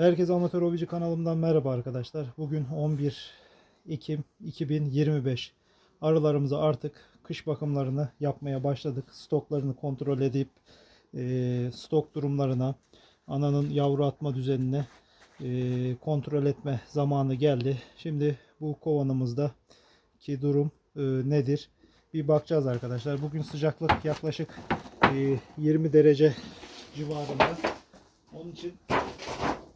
Herkese Amatör Hobici kanalımdan merhaba arkadaşlar. Bugün 11 Ekim 2025. Arılarımıza artık kış bakımlarını yapmaya başladık. Stoklarını kontrol edip e, stok durumlarına, ananın yavru atma düzenine e, kontrol etme zamanı geldi. Şimdi bu kovanımızda ki durum e, nedir? Bir bakacağız arkadaşlar. Bugün sıcaklık yaklaşık e, 20 derece civarında. Onun için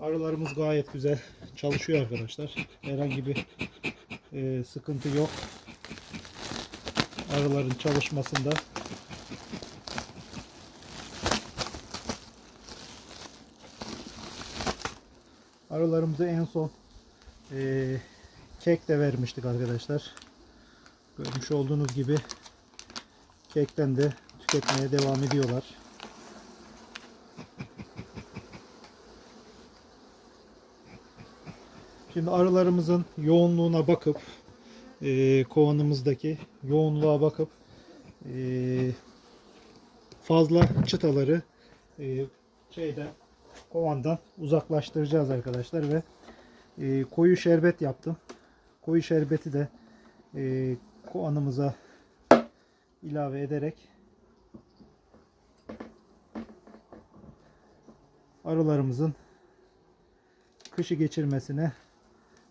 Arılarımız gayet güzel çalışıyor arkadaşlar. Herhangi bir e, sıkıntı yok. Arıların çalışmasında. Arılarımızı en son e, kek de vermiştik arkadaşlar. Görmüş olduğunuz gibi kekten de tüketmeye devam ediyorlar. Şimdi arılarımızın yoğunluğuna bakıp e, kovanımızdaki yoğunluğa bakıp e, fazla çıtaları e, şeyden kovandan uzaklaştıracağız arkadaşlar ve e, koyu şerbet yaptım. Koyu şerbeti de e, kovanımıza ilave ederek arılarımızın kışı geçirmesine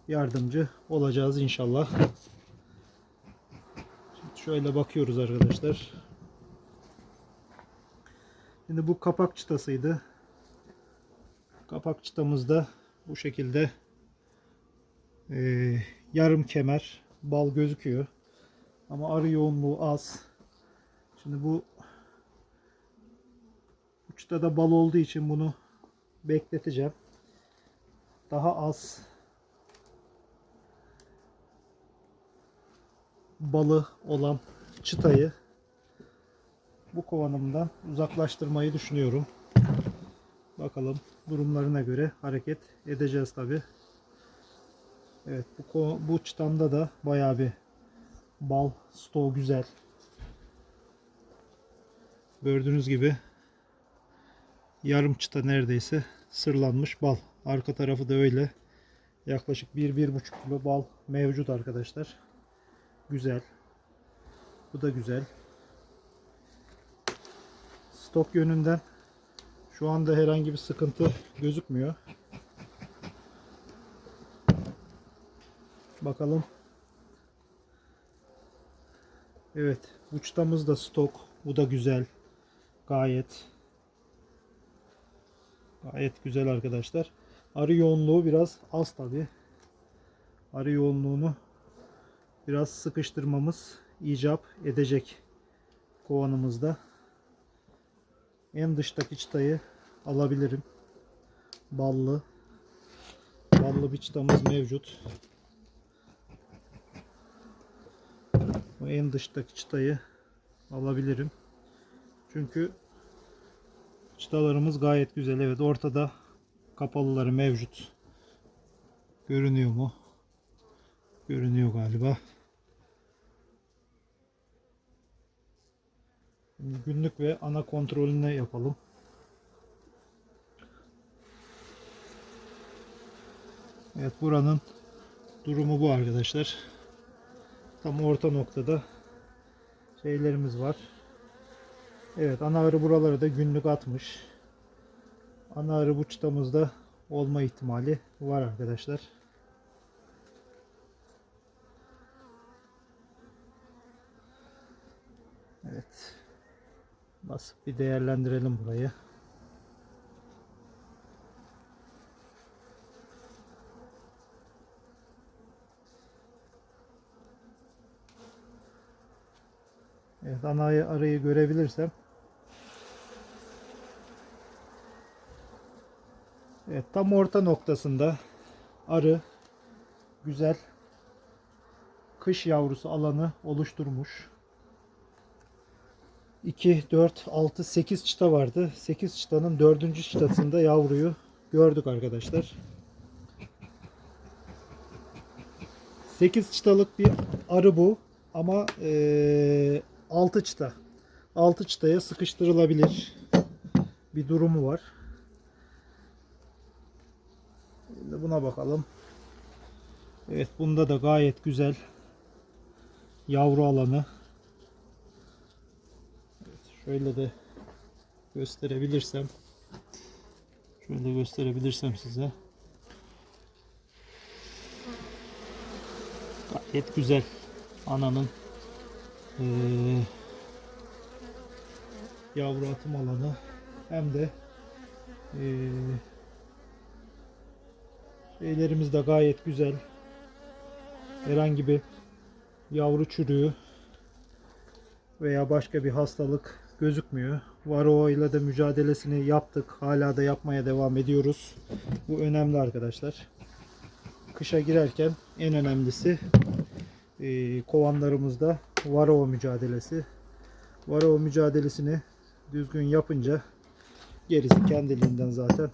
yardımcı olacağız inşallah. Şimdi şöyle bakıyoruz arkadaşlar. Şimdi bu kapak çıtasıydı. Kapak çıtamızda bu şekilde e, yarım kemer bal gözüküyor. Ama arı yoğunluğu az. Şimdi bu bu çıtada bal olduğu için bunu bekleteceğim. Daha az balı olan çıtayı bu kovanımdan uzaklaştırmayı düşünüyorum. Bakalım durumlarına göre hareket edeceğiz tabi. Evet bu, bu çıtamda da bayağı bir bal stoğu güzel. Gördüğünüz gibi yarım çıta neredeyse sırlanmış bal. Arka tarafı da öyle. Yaklaşık 1-1,5 kilo bal mevcut arkadaşlar. Güzel. Bu da güzel. Stok yönünden şu anda herhangi bir sıkıntı gözükmüyor. Bakalım. Evet. Uçtamız da stok. Bu da güzel. Gayet. Gayet güzel arkadaşlar. Arı yoğunluğu biraz az tabi. Arı yoğunluğunu biraz sıkıştırmamız icap edecek kovanımızda. En dıştaki çıtayı alabilirim. Ballı. Ballı bir çıtamız mevcut. Bu en dıştaki çıtayı alabilirim. Çünkü çıtalarımız gayet güzel. Evet ortada kapalıları mevcut. Görünüyor mu? Görünüyor galiba. Günlük ve ana kontrolünü yapalım. Evet buranın durumu bu arkadaşlar. Tam orta noktada şeylerimiz var. Evet ana arı buraları da günlük atmış. Ana arı bu çıtamızda olma ihtimali var arkadaşlar. Evet. Basıp bir değerlendirelim burayı. Evet anayı arayı görebilirsem Evet tam orta noktasında arı güzel kış yavrusu alanı oluşturmuş. 2, 4, 6, 8 çıta vardı. 8 çıtanın 4. çıtasında yavruyu gördük arkadaşlar. 8 çıtalık bir arı bu. Ama eee 6 çıta. 6 çıtaya sıkıştırılabilir bir durumu var. Şimdi buna bakalım. Evet bunda da gayet güzel yavru alanı. Şöyle de gösterebilirsem şöyle gösterebilirsem size. Gayet güzel ananın eee, yavru atım alanı. Hem de eee şeylerimiz de gayet güzel. Herhangi bir yavru çürüğü veya başka bir hastalık gözükmüyor. Varroa ile de mücadelesini yaptık. Hala da yapmaya devam ediyoruz. Bu önemli arkadaşlar. Kışa girerken en önemlisi e, kovanlarımızda varroa mücadelesi. Varroa mücadelesini düzgün yapınca gerisi kendiliğinden zaten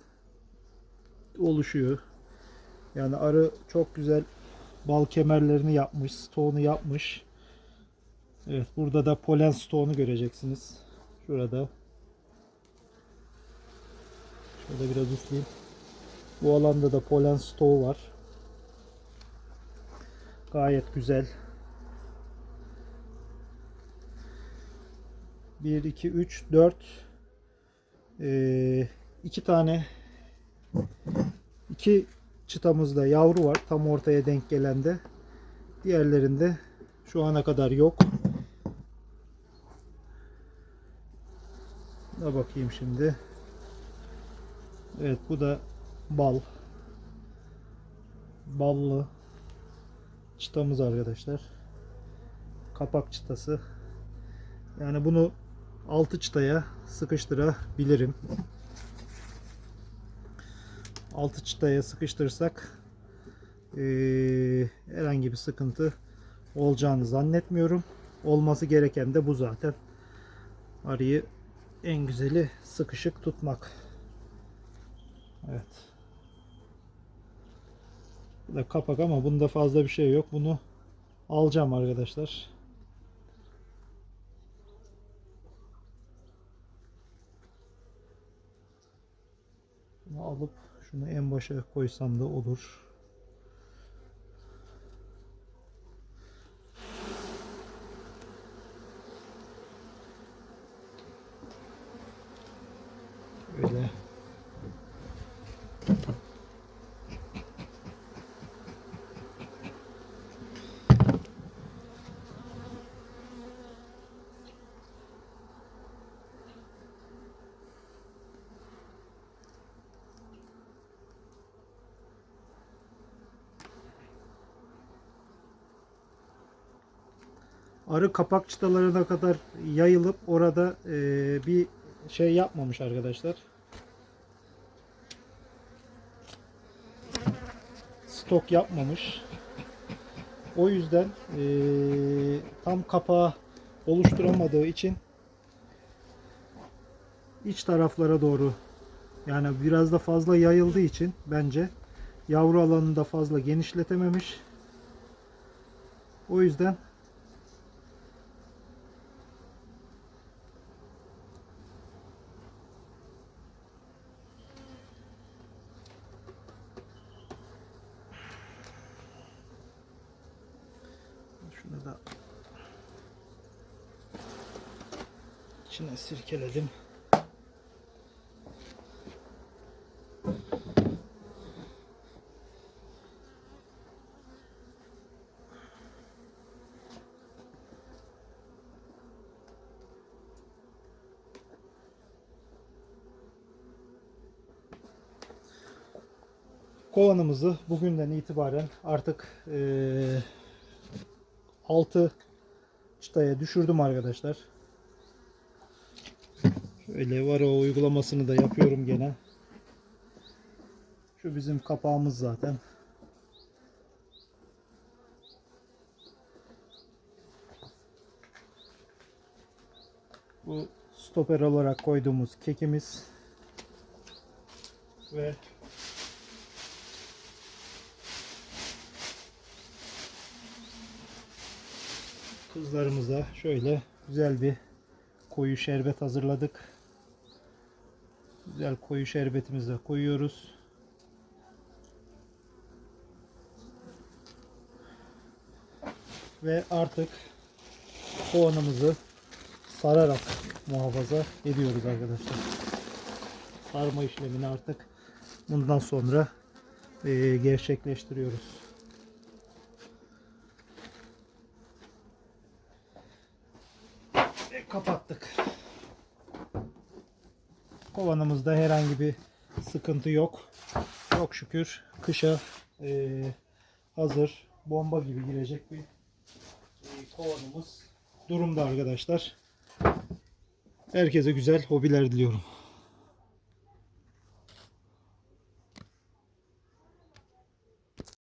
oluşuyor. Yani arı çok güzel bal kemerlerini yapmış, stoğunu yapmış. Evet burada da polen stoğunu göreceksiniz. Şurada. Şöyle biraz üfleyeyim. Bu alanda da polen stoğu var. Gayet güzel. 1, 2, 3, 4 2 Ee, tane iki çıtamızda yavru var. Tam ortaya denk gelende. Diğerlerinde şu ana kadar yok. Da bakayım şimdi. Evet bu da bal. Ballı çıtamız arkadaşlar. Kapak çıtası. Yani bunu 6 çıtaya sıkıştırabilirim. 6 çıtaya sıkıştırırsak eee, herhangi bir sıkıntı olacağını zannetmiyorum. Olması gereken de bu zaten. Arıyı en güzeli sıkışık tutmak. Evet. Bu da kapak ama bunda fazla bir şey yok. Bunu alacağım arkadaşlar. Bunu alıp şunu en başa koysam da olur. Arı kapak çıtalarına kadar yayılıp orada e, bir şey yapmamış arkadaşlar. Stok yapmamış. O yüzden e, tam kapağı oluşturamadığı için iç taraflara doğru yani biraz da fazla yayıldığı için bence yavru alanını da fazla genişletememiş. O yüzden Şunu da içine sirkeledim. Kovanımızı bugünden itibaren artık eee 6 çıtaya düşürdüm arkadaşlar. Şöyle var o uygulamasını da yapıyorum gene. Şu bizim kapağımız zaten. Bu stoper olarak koyduğumuz kekimiz ve kızlarımıza şöyle güzel bir koyu şerbet hazırladık. Güzel koyu şerbetimizi de koyuyoruz. Ve artık soğanımızı sararak muhafaza ediyoruz arkadaşlar. Sarma işlemini artık bundan sonra e, gerçekleştiriyoruz. Kovanımızda herhangi bir sıkıntı yok. Çok şükür kışa e, hazır bomba gibi girecek bir e, kovanımız durumda arkadaşlar. Herkese güzel hobiler diliyorum.